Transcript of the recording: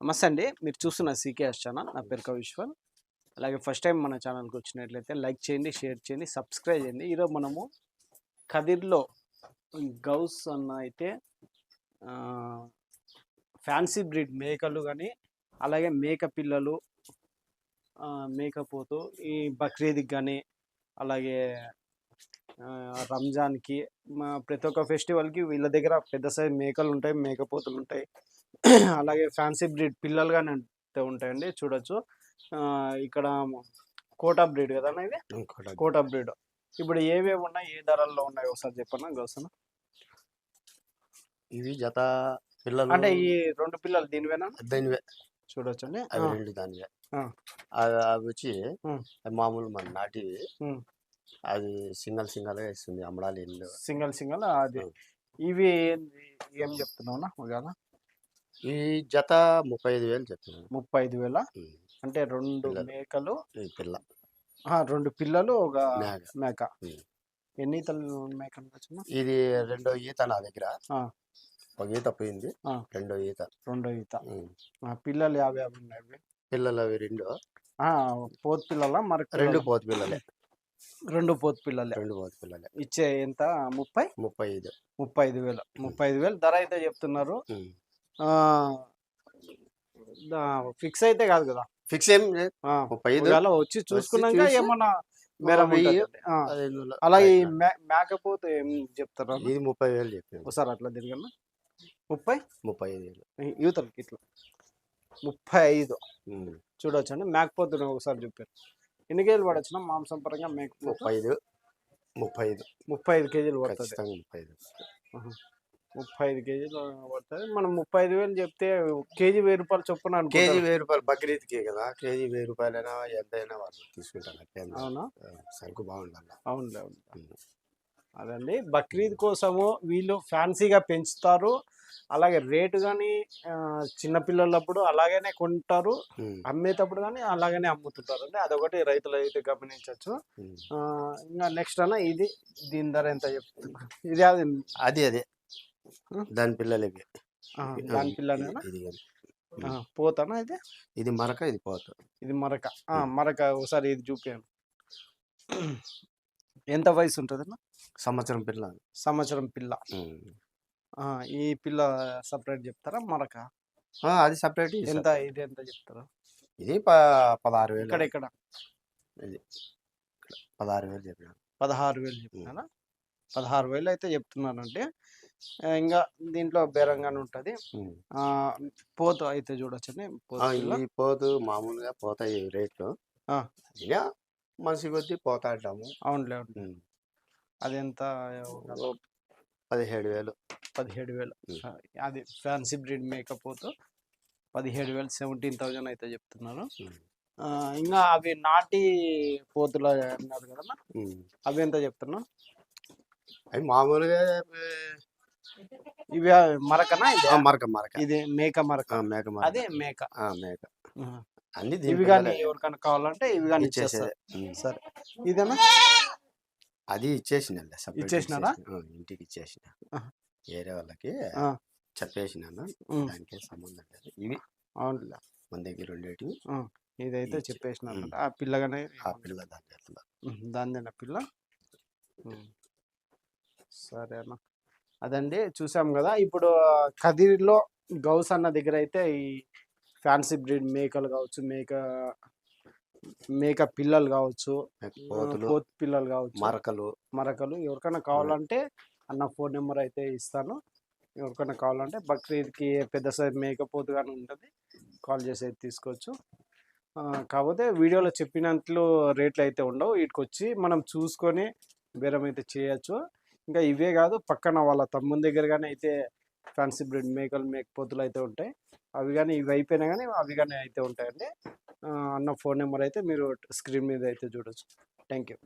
నమస్తే అండి. మీరు చూస్తున్న సీకేఎస్ ఛానల్. నా పేరు కవిశ్వర్ అలాగే ఫస్ట్ టైం మన ఛానల్కి వచ్చినట్లయితే లైక్ చేయండి షేర్ చేయండి సబ్స్క్రైబ్ చేయండి. ఈరోజు మనము కదిర్లో గౌస్ అన్న అయితే ఫ్యాన్సీ బ్రీడ్ మేకలు కానీ అలాగే మేక పిల్లలు మేకపోతూ ఈ బక్రీద్కి కానీ అలాగే రంజాన్కి మా ప్రతి ఒక్క ఫెస్టివల్కి వీళ్ళ దగ్గర పెద్ద సైజ్ మేకలు ఉంటాయి మేకపోతులు ఉంటాయి. అలాగే ఫ్యాన్సీ బ్రీడ్ పిల్లలు కానీ ఉంటాయండి చూడొచ్చు. ఇక్కడ కోటా బ్రీడ్ కదా ఇది? కోటా బ్రీడ్. ఇప్పుడు ఏవేవి ఉన్నాయి ఏ ధరల్లో ఉన్నాయి ఒకసారి చెప్పన్నా గౌసన ఇవి జత పిల్లలు అంటే ఈ రెండు పిల్లలు దీనివేనా? దానివే. చూడొచ్చండి. అవి రెండు దానివే. అవి వచ్చి మామూలు మన నాటివి. అది సింగల్ సింగల్ ఇస్తుంది అమ్మడాలు ఇల్లు. Single single? అది. ఇవి ఏం చెప్తున్నావునా కదా ఈ జత ముప్పై ఐదు వేలు చెప్తున్నాను. ముప్పై ఐదు వేల. అంటే రెండు. మేకలు? ఈ పిల్ల. ఆ, రెండు పిల్లలు ఒక మేక. ఎన్ని ఈతలు మేక అనుకోవచ్చునా? ఇది రెండో ఈత నా దగ్గర. ఒక ఈత పోయింది. రెండో ఈత. రెండో ఈత. పిల్లలు యాభై యాభై ఉన్నాయి. పిల్లలు అవి రెండు. ఆ, పోతు పిల్లల? మరి రెండు పోతు పిల్లలే. రెండు పోతు పిల్లలే. రెండు పోతు పిల్లలే. ఇచ్చే ఎంత? ముప్పై? ముప్పై ఐదు ముప్పై ఐదు వేలు. ముప్పై ఐదు వేలు. ధర అయితే చెప్తున్నారు. ఫిక్స్ అయితే కాదు కదా. ఫిక్స్ ఏం ముప్పై ఐదు ఒకవేళ వచ్చి చూసుకున్నాక చూసి, ఏమన్నా వేలు అలాగే మేకపోతే ఏం చెప్తారు? ఇది ముప్పై వేలు చెప్పాను ఒకసారి అట్లా ముప్పై ముప్పై? ఐదు వేలు. యూతలకి ఇట్లా. ముప్పై ఐదు. చూడొచ్చండి. మేకపోతే ఒకసారి చెప్పారు. ఎన్ని కేజీలు పడొచ్చిన? మాంసం పరంగా మేకపోతే ముప్పై ఐదు ముప్పై ఐదు ముప్పై ఐదు కేజీలు పడుతుంది. ఖచ్చితంగా ముప్పై ఐదు ముప్పై ఐదు కేజీలు పడుతుంది. మనం ముప్పై ఐదు వేలు చెప్తే కేజీ వెయ్యి రూపాయలు చొప్పున కేజీ అనుకుంటారు వెయ్యి రూపాయలు బక్రీద్కి కదా? కేజీ వెయ్యి రూపాయలైనా ఎంతైనా వాళ్ళు తీసుకుంటారు. అట్లేం లేదు. అవునా సరుకు బాగుండాలి. అవునులే అవును ఉమ్. అదండి. బక్రీద్ కోసము వీళ్ళు ఫ్యాన్సీగా పెంచుతారు. అలాగే రేటు కానీ చిన్నపిల్లలప్పుడు అలాగనే కొంటారు. అమ్మేటప్పుడు కానీ అలాగనే అమ్ముతుంటారు. అంటే అదొకటి రైతులు అయితే గమనించవచ్చు. ఇంకా నెక్స్ట్ అన్న ఇది దీని ధర ఎంత చెప్తున్నా ఇది అది అది అదే. దాని పిల్లలు ఇవి ఆ, దాని. ఆ, పోతానా ఇది ఇది మరక ఇది పోత. ఇది మరక. మరక ఒకసారి ఇది చూపాను ఎంత వయసు ఉంటుంది సంవత్సరం పిల్ల. సంవత్సరం పిల్ల. ఈ పిల్ల సపరేట్ చెప్తారా? మరక? ఆ, అది సపరేట్ ఎంత ఇది ఎంత చెప్తారా? ఇది పదహారు వేలు. ఇక్కడ ఇక్కడ. పదహారు వేలు చెప్పిన పదహారు వేలు చెప్తున్నారా పదహారు వేలు అయితే చెప్తున్నానంటే ఇంకా దీంట్లో బేరంగానే ఉంటుంది. పోతు అయితే చూడొచ్చండి. ఈ పోతు మామూలుగా పోతాయి రేట్లు. ఇక మనిషి కొద్దీ పోతా అంటాము అవునులే. అది ఎంత పదిహేడు వేలు. పదిహేడు వేలు అది ఫ్యాన్సీ బ్రీడ్ మేకప్ పోతు పదిహేడు వేలు సెవెంటీన్ థౌజండ్ అయితే చెప్తున్నారు. ఇంకా అవి నాటి పోతులు అన్నారు కదన్నా ఉమ్. అవి ఎంత చెప్తున్నా అవి మామూలుగా ఇవి మరకనా మరక మరక. ఇది మేక మరక. మేక మరక. అదే మేక. ఆ, మేక. అన్ని ఇవి కానీ ఎవరికైనా కావాలంటే ఇవి కానీ ఇచ్చేసేదే. సరే. ఇదేనా? అది ఇచ్చేసిన. ఇచ్చేసినారా? ఇంటికి ఇచ్చేసిన. వేరే వాళ్ళకి. చెప్పేసినాను. దానికి సంబంధం లేదు. ఇవి అవునులే మన దగ్గర ఉండేటివి. ఇదైతే చెప్పేసిన. ఆ పిల్లగానే ఆ పిల్ల దాని చేతిలో. దాందేనా పిల్ల. అన్న. అదండి. చూసాం కదా! ఇప్పుడు కదిరిలో గౌస్ అన్న దగ్గర అయితే ఈ ఫ్యాన్సీ బ్రీడ్ మేకలు కావచ్చు మేక మేక పిల్లలు కావచ్చు పోత్ పిల్లలు కావచ్చు మరకలు. మరకలు ఎవరికైనా కావాలంటే అన్న ఫోన్ నెంబర్ అయితే ఇస్తాను. ఎవరికైనా కావాలంటే బక్రీద్కి పెద్ద సైజ్ మేకపోతు కానీ ఉంటుంది కాల్ చేసి అయితే తీసుకోవచ్చు. కాకపోతే వీడియోలో చెప్పినట్లు రేట్లు అయితే ఉండవు. వీటికి వచ్చి మనం చూసుకొని బేరం అయితే చేయొచ్చు. ఇంకా ఇవే కాదు పక్కన వాళ్ళ తమ్ముని దగ్గర కానీ అయితే ఫ్యాన్సీ బ్రీడ్ మేకలు మేకపోతులు అయితే ఉంటాయి. అవి కానీ ఇవి అయిపోయినా కానీ అవి కానీ అయితే ఉంటాయండి. అన్న ఫోన్ నెంబర్ అయితే మీరు స్క్రీన్ మీద అయితే చూడొచ్చు. Thank you